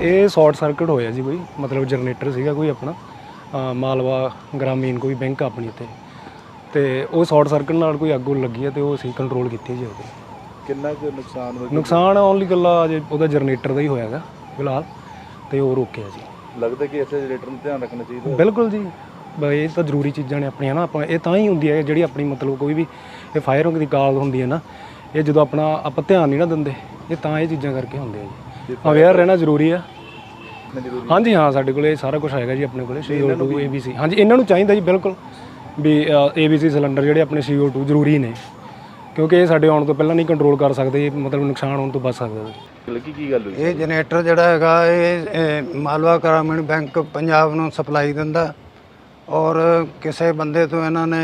ਇਹ short circuit ਹੋਇਆ ਜੀ ਕੋਈ ਮਤਲਬ ਜਨਰੇਟਰ ਸੀਗਾ ਕੋਈ ਆਪਣਾ ਅ, ਮਾਲਵਾ ਗ੍ਰਾਮੀਣ ਕੋਈ ਬੈਂਕ ਆਪਣੀ ਤੇ ਤੇ ਉਹ ਸ਼ਾਰਟ ਸਰਕਟ ਨਾਲ ਕੋਈ ਅੱਗ ਉੱਗ ਲੱਗੀ ਹੈ ਤੇ ਉਹ ਅਸੀਂ ਕੰਟਰੋਲ ਕੀਤੀ ਜੀ ਉਹਦੇ। ਕਿੰਨਾ ਕੁ ਨੁਕਸਾਨ ਹੋਇਆ? ਨੁਕਸਾਨ ਓਨਲੀ ਗੱਲਾ ਅਜੇ ਉਹਦਾ ਜਨਰੇਟਰ ਦਾ ਹੀ ਹੋਇਆਗਾ ਫਿਲਹਾਲ ਤੇ ਉਹ ਰੋਕਿਆ ਜੀ। ਲੱਗਦਾ ਕਿ ਇੱਥੇ ਜਨਰੇਟਰ ਨੂੰ ਧਿਆਨ ਰੱਖਣਾ ਚਾਹੀਦਾ ਬਿਲਕੁਲ ਜੀ। ਬ- ਇਹ ਤਾਂ ਜ਼ਰੂਰੀ ਚੀਜ਼ਾਂ ਨੇ ਆਪਣੀਆਂ ਨਾ ਆਪਾਂ ਇਹ ਤਾਂ ਹੀ ਹੁੰਦੀ ਹੈ ਜਿਹੜੀ ਆਪਣੀ ਮਤਲਬ ਕੋਈ ਵੀ ਇਹ ਫਾਇਰ ਦੀ ਕਾਲ ਹੁੰਦੀ ਹੈ ਨਾ ਇਹ ਜਦੋਂ ਆਪਣਾ ਆਪਾਂ ਧਿਆਨ ਨਹੀਂ ਨਾ ਦਿੰਦੇ ਇਹ ਤਾਂ ਇਹ ਚੀਜ਼ਾਂ ਕਰਕੇ ਹੁੰਦੇ ਆ ਜੀ। ਅਵੇਅਰ ਰਹਿਣਾ ਜ਼ਰੂਰੀ ਆ। ਹਾਂਜੀ ਹਾਂ ਸਾਡੇ ਕੋਲੇ ਇਹ ਸਾਰਾ ਕੁਝ ਹੈਗਾ ਜੀ ਆਪਣੇ ਕੋਲੇ CO2 ABC ਹਾਂਜੀ ਇਹਨਾਂ ਨੂੰ ਚਾਹੀਦਾ ਜੀ ਬਿਲਕੁਲ ਵੀ ABC ਸਿਲੰਡਰ ਜਿਹੜੇ ਆਪਣੇ CO2 ਜ਼ਰੂਰੀ ਨੇ। ਕਿਉਂਕਿ ਇਹ ਸਾਡੇ ਆਉਣ ਤੋਂ ਪਹਿਲਾਂ ਨਹੀਂ ਕੰਟਰੋਲ ਕਰ ਸਕਦੇ ਇਹ ਮਤਲਬ ਨੁਕਸਾਨ ਹੋਣ ਤੋਂ ਬਚ ਸਕਦਾ ਲੱਗੀ ਕੀ ਗੱਲ ਹੋਈ? ਇਹ ਜਨਰੇਟਰ ਜਿਹੜਾ ਹੈਗਾ ਇਹ ਇਹ ਮਾਲਵਾ ਗ੍ਰਾਮੀਣ ਬੈਂਕ ਪੰਜਾਬ ਨੂੰ ਸਪਲਾਈ ਦਿੰਦਾ। ਔਰ ਕਿਸੇ ਬੰਦੇ ਤੋਂ ਇਹਨਾਂ ਨੇ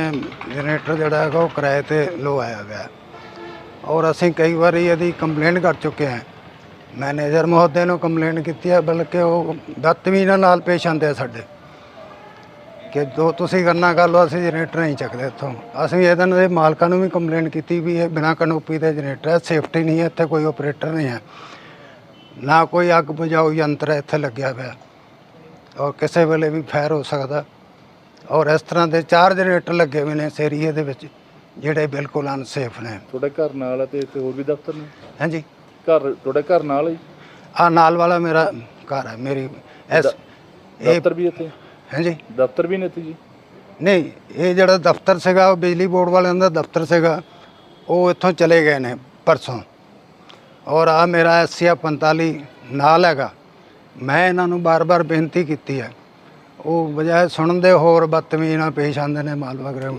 ਜਨਰੇਟਰ ਜਿਹੜਾ ਹੈਗਾ ਉਹ ਕਿਰਾਏ ਤੇ ਲਵਾਇਆ ਗਿਆ। ਔਰ ਅਸੀਂ ਕਈ ਵਾਰੀ ਇਹਦੀ ਕੰਪਲੇਂਟ ਕਰ ਚੁੱਕੇ ਹਾਂ। ਮੈਨੇਜਰ ਮਹੋਦਯ ਨੂੰ ਕੰਪਲੇਂਟ ਕੀਤੀ ਹੈ ਬਲਕਿ ਉਹ ਬਦਤਮੀਜ਼ੀ ਨਾਲ ਪੇਸ਼ ਆਉਂਦੇ ਆ ਸਾਡੇ। ਕਿ ਜੋ ਤੁਸੀਂ ਕਰਨਾ ਕਰ ਲਓ ਅਸੀਂ ਜਨਰੇਟਰ ਨਹੀਂ ਚੱਕਦੇ ਇੱਥੋਂ। ਅਸੀਂ ਇਹਨਾਂ ਦੇ ਮਾਲਕਾਂ ਨੂੰ ਵੀ ਕੰਪਲੇਂਟ ਕੀਤੀ ਵੀ ਇਹ ਬਿਨਾਂ ਕਨੋਪੀ ਦੇ ਜਨਰੇਟਰ ਹੈ ਸੇਫਟੀ ਨਹੀਂ ਹੈ ਇੱਥੇ ਕੋਈ ਆਪਰੇਟਰ ਨਹੀਂ ਹੈ। ਨਾ ਕੋਈ ਅੱਗ ਬੁਝਾਊ ਯੰਤਰ ਇੱਥੇ ਲੱਗਿਆ ਹੋਇਆ। ਔਰ ਕਿਸੇ ਵੇਲੇ ਵੀ ਫਾਇਰ ਹੋ ਸਕਦਾ। ਔਰ ਇਸ ਤਰ੍ਹਾਂ ਦੇ ਚਾਰ ਜਨਰੇਟਰ ਲੱਗੇ ਹੋਏ ਨੇ ਇਸ ਏਰੀਏ ਦੇ ਵਿੱਚ ਜਿਹੜੇ ਬਿਲਕੁਲ ਅਨਸੇਫ ਨੇ। ਤੁਹਾਡੇ ਘਰ ਨਾਲ ਆ ਤੇ ਇੱਥੇ ਹੋਰ ਵੀ ਦਫ਼ਤਰ ਨੇ? ਹਾਂਜੀ। ਘਰ ਤੁਹਾਡੇ ਘਰ ਨਾਲ ਹੀ ਆ ਨਾਲ ਵਾਲਾ ਮੇਰਾ ਘਰ ਹੈ ਮੇਰੀ ਐਸ ਇਹ ਦਫ਼ਤਰ ਵੀ ਇੱਥੇ ਹਾਂਜੀ। ਦਫ਼ਤਰ ਵੀ ਨੇ ਇੱਥੇ ਜੀ? ਨਹੀਂ ਇਹ ਜਿਹੜਾ ਦਫ਼ਤਰ ਸੀਗਾ ਉਹ ਬਿਜਲੀ ਬੋਰਡ ਵਾਲਿਆਂ ਦਾ ਦਫ਼ਤਰ ਸੀਗਾ ਉਹ ਇੱਥੋਂ ਚਲੇ ਗਏ ਨੇ ਪਰਸੋਂ। ਔਰ ਆ ਮੇਰਾ ਐਸੀਆ 45 ਨਾਲ ਹੈਗਾ। ਮੈਂ ਇਹਨਾਂ ਨੂੰ ਬਾਰ-ਬਾਰ ਬੇਨਤੀ ਕੀਤੀ ਹੈ। ਉਹ ਬਜਾਏ ਸੁਣਨ ਦੇ ਹੋਰ ਬਦਤਮੀਜ਼ੀ ਨਾਲ ਪੇਸ਼ ਆਉਂਦੇ ਨੇ ਮਾਲਵਾ ਗ੍ਰਾਮ